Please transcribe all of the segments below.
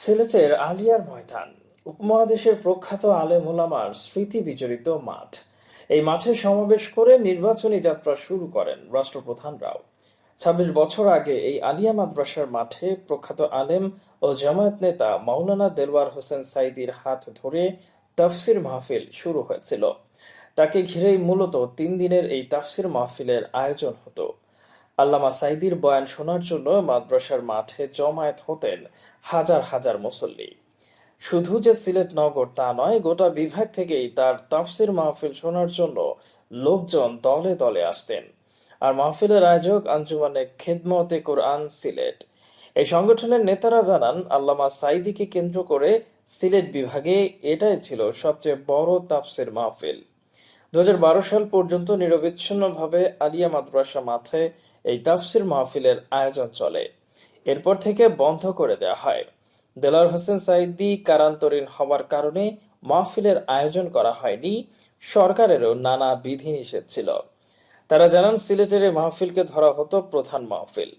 সিলেটের আলিয়ার ময়দান, উপমহাদেশের প্রখ্যাত আলেম ওলামার স্মৃতি বিজড়িত মাঠ। এই মাঠে সমাবেশ করে নির্বাচনী যাত্রা শুরু করেন রাষ্ট্রপ্রধানরাও। ছাব্বিশ বছর আগে এই আলিয়া মাদ্রাসার মাঠে প্রখ্যাত আলেম ও জামায়াত নেতা মাওলানা দেলওয়ার হোসেন সাইদির হাত ধরে তাফসির মাহফিল শুরু হয়েছিল। তাকে ঘিরেই মূলত তিন দিনের এই তাফসির মাহফিলের আয়োজন হতো। আল্লামা সাইদির বয়ান শোনার জন্য মাদ্রাসার মাঠে জমায়েত হতেন হাজার হাজার মুসল্লি। শুধু যে সিলেট নগর তা নয়, গোটা বিভাগ থেকেই তার তাফসির মাহফিল শোনার জন্য লোকজন দলে দলে আসতেন। আর মাহফিলের আয়োজক আঞ্জুমানে খেদমতে কোরআন সিলেট। এই সংগঠনের নেতারা জানান, আল্লামা সাইদিকে কেন্দ্র করে সিলেট বিভাগে এটাই ছিল সবচেয়ে বড় তাফসির মাহফিল। দু হাজার বারো সাল পর্যন্ত নিরবিচ্ছিন্নভাবে আলিয়া মাদ্রাসা মাঠে এই তাফসির মাহফিলের আয়োজন চলে। এরপর থেকে বন্ধ করে দেওয়া হয়। দেলার হোসেন সাইদি কারান্তরীণ হওয়ার কারণে মাহফিলের আয়োজন করা হয়নি, সরকারেরও নানা বিধিনিষেধ ছিল। তারা জানান, সিলেটের মাহফিলকে ধরা হতো প্রধান মাহফিল।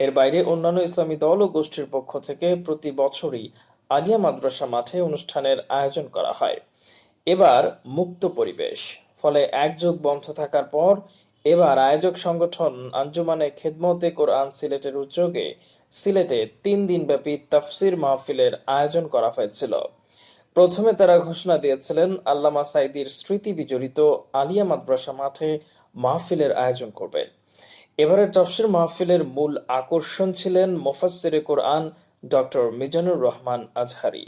এর বাইরে অন্যান্য ইসলামী দল ও গোষ্ঠীর পক্ষ থেকে প্রতি বছরই আলিয়া মাদ্রাসা মাঠে অনুষ্ঠানের আয়োজন করা হয়। এবার মুক্ত পরিবেশ। ফলে একযোগ বন্ধ থাকার পর এবার আয়োজক সংগঠন আঞ্জুমানে খেদমতে কোরআন সিলেটের উদ্যোগে সিলেটে তিন দিনব্যাপী তাফসির মাহফিলের আয়োজন করা হয়েছিল। প্রথমে তারা ঘোষণা দিয়েছিলেন, আল্লামা সাইদির স্মৃতি বিজড়িত আলিয়া মাদ্রাসা মাঠে মাহফিলের আয়োজন করবে। এবারের তফসির মাহফিলের মূল আকর্ষণ ছিলেন মোফাসসিরে কোরআন ডক্টর মিজানুর রহমান আজহারি।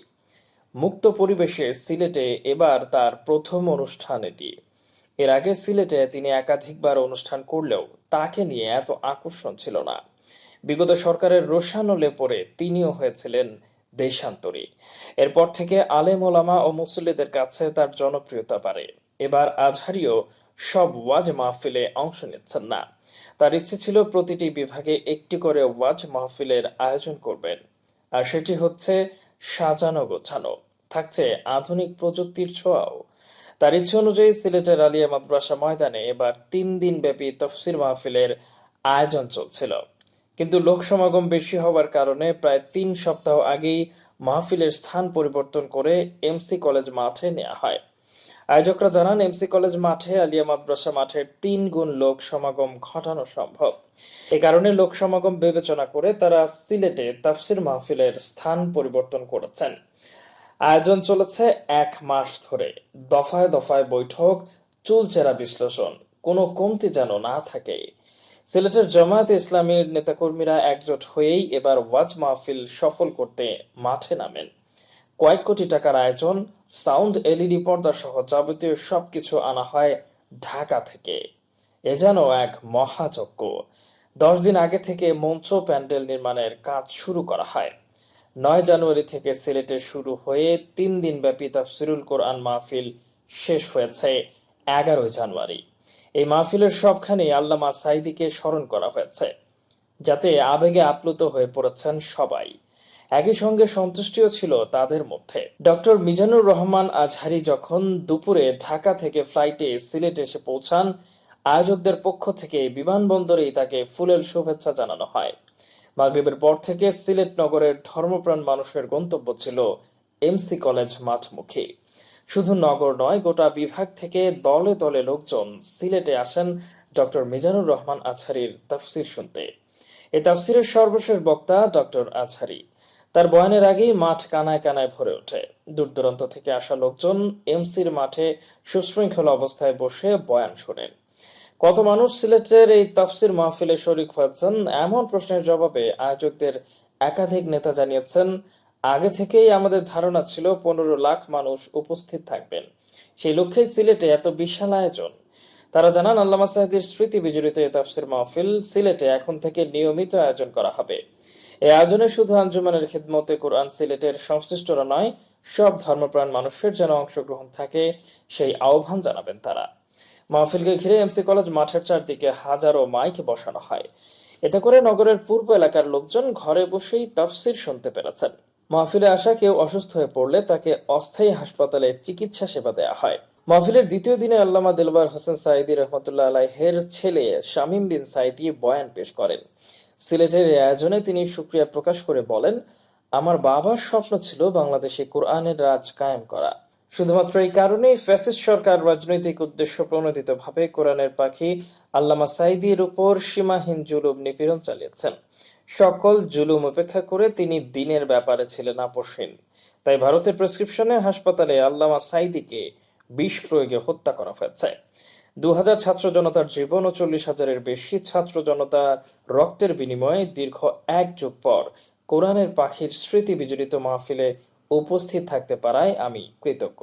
মুক্ত পরিবেশে সিলেটে এবার তার প্রথম অনুষ্ঠান এটি। এর আগে সিলেটে তিনি একাধিকবার অনুষ্ঠান করলেও তাকে নিয়ে এত আকর্ষণ ছিল না। বিগত সরকারের রোশানলে পড়ে তিনিও হয়েছিলেন দেশান্তরী। এরপর থেকে আলেম ওলামা ও মুসল্লিদের কাছে তার জনপ্রিয়তা বাড়ে। এবার আজহারিও সব ওয়াজ মাহফিলে অংশ নিচ্ছেন না। তার ইচ্ছে ছিল প্রতিটি বিভাগে একটি করে ওয়াজ মাহফিলের আয়োজন করবেন। আর সেটি হচ্ছে সাজানো গোছানো। থাকছে আধুনিক প্রযুক্তির ছোঁয়াও। তার ইচ্ছে অনুযায়ী সিলেটের আলিয়া মাদ্রাসা ময়দানে এবার তিন দিন ব্যাপী তফসির মাহফিলের আয়োজন চলছিল। কিন্তু লোক সমাগম বেশি হওয়ার কারণে প্রায় তিন সপ্তাহ আগেই মাহফিলের স্থান পরিবর্তন করে এমসি কলেজ মাঠে নেওয়া হয়। আয়োজকরা জানান এমসি কলেজ মাঠে, আলিয়া মাদ্রাসা মাঠের তিন গুণ লোক সমাগম ঘটানো সম্ভব। এ কারণে লোক সমাগম বিবেচনা করে তারা সিলেটে তাফসির মাহফিলের স্থান পরিবর্তন করেছেন। আয়োজন চলেছে এক মাস ধরে। দফায় দফায় বৈঠক, চুলচেরা বিশ্লেষণ, কোনো কমতি যেন না থাকে। সিলেটের জামায়াত ইসলামীর নেতাকর্মীরা একজোট হয়েই এবার ওয়াজ মাহফিল সফল করতে মাঠে নামেন। কয়েক কোটি টাকার আয়োজন, সাউন্ড এলইডি পর্দা সহ যাবতীয় সবকিছু আনা হয় ঢাকা থেকে। এ যেন এক মহাযজ্ঞ। দশ দিন আগে থেকে মঞ্চ প্যান্ডেল নির্মাণের কাজ শুরু করা হয়। নয় জানুয়ারি থেকে সিলেটে শুরু হয়ে তিন দিন ব্যাপী তাফসিরুল কোরআন মাহফিল শেষ হয়েছে এগারোই জানুয়ারি। এই মাহফিলের সবখানেই আল্লামা সাইদিকে স্মরণ করা হয়েছে, যাতে আবেগে আপ্লুত হয়ে পড়েছেন সবাই। একই সঙ্গে সন্তুষ্টিও ছিল তাদের মধ্যে। ডক্টর মিজানুর রহমান আজহারি যখন দুপুরে ঢাকা থেকে ফ্লাইটে সিলেট এসে পৌঁছান, আয়োজকদের পক্ষ থেকে বিমানবন্দরেই তাকে ফুলেল শুভেচ্ছা জানানো হয়। মাগরিবের পর থেকে সিলেট নগরের ধর্মপ্রাণ মানুষের গন্তব্য ছিল এমসি কলেজ মাঠমুখী। শুধু নগর নয়, গোটা বিভাগ থেকে দলে দলে লোকজন সিলেটে আসেন ডক্টর মিজানুর রহমান আছারির তাফসির শুনতে। এ তাফসিরের সর্বশেষ বক্তা ডক্টর আছারি। তার বয়ানের আগেই মাঠ কানায় কানায় ভরে ওঠে। দূর দূরান্ত থেকে আসা লোকজন এমসির মাঠে সুশৃঙ্খল অবস্থায় বসে বয়ান শোনেন। কত মানুষ সিলেটের এই তাফসির মাহফিলে শরিক হয়েছেন? এমন প্রশ্নের জবাবে আয়োজকদের একাধিক নেতা জানিয়েছেন, আগে থেকেই আমাদের ধারণা ছিল পনেরো লাখ মানুষ উপস্থিত থাকবেন। সেই লক্ষ্যেই সিলেটে এত বিশাল আয়োজন। তারা জানান, আল্লামা সাহেদের স্মৃতি বিজড়িত এই তাফসির মাহফিল সিলেটে এখন থেকে নিয়মিত আয়োজন করা হবে। এই আয়োজনে শুধু আঞ্জুমানের খিদমতে কোরআন সিলেটের সংশ্লিষ্টরা নয়, সব ধর্মপ্রাণ মানুষের যেন অংশগ্রহণ থাকে, সেই আহ্বান জানাবেন তারা। মাহফিলকে ঘিরে এমসি কলেজ মাঠের চারদিকে হাজারো মাইক বসানো হয়। এতে করে নগরের পূর্ব এলাকার লোকজন ঘরে বসেই তফসির শুনতে পেরেছেন। মাহফিলে আসা কেউ অসুস্থ হয়ে পড়লে তাকে অস্থায়ী হাসপাতালে চিকিৎসা সেবা দেওয়া হয়। মাহফিলের দ্বিতীয় দিনে আল্লামা দিলবার হোসেন সাইদি রহমতুল্লাহ আলাইহের ছেলে শামীম বিন সাইদি বয়ান পেশ করেন। সিলেটের এই আয়োজনে তিনি সুক্রিয়া প্রকাশ করে বলেন, আমার বাবার স্বপ্ন ছিল বাংলাদেশে কোরআনের রাজ কায়েম করা। শুধুমাত্র এই কারণেই ফ্যাসিস্ট সরকার রাজনৈতিক উদ্দেশ্য প্রণোদিতভাবে কোরআনের পাখি আল্লামা সাইদির উপর সীমাহীন জুলুম নিপীড়ন চালিয়েছেন। সকল জুলুম উপেক্ষা করে তিনি দিনের ব্যাপারে ছিলেন আপোষহীন। তাই ভারতের প্রেসক্রিপশনে হাসপাতালে আল্লামা সাইদিকে বিষ প্রয়োগে হত্যা করা হয়েছে। দু হাজার ছাত্র জনতার জীবন ও চল্লিশ হাজারের বেশি ছাত্র জনতার রক্তের বিনিময়ে দীর্ঘ এক যুগ পর কোরআনের পাখির স্মৃতি বিজড়িত মাহফিলে উপস্থিত থাকতে পারায় আমি কৃতজ্ঞ।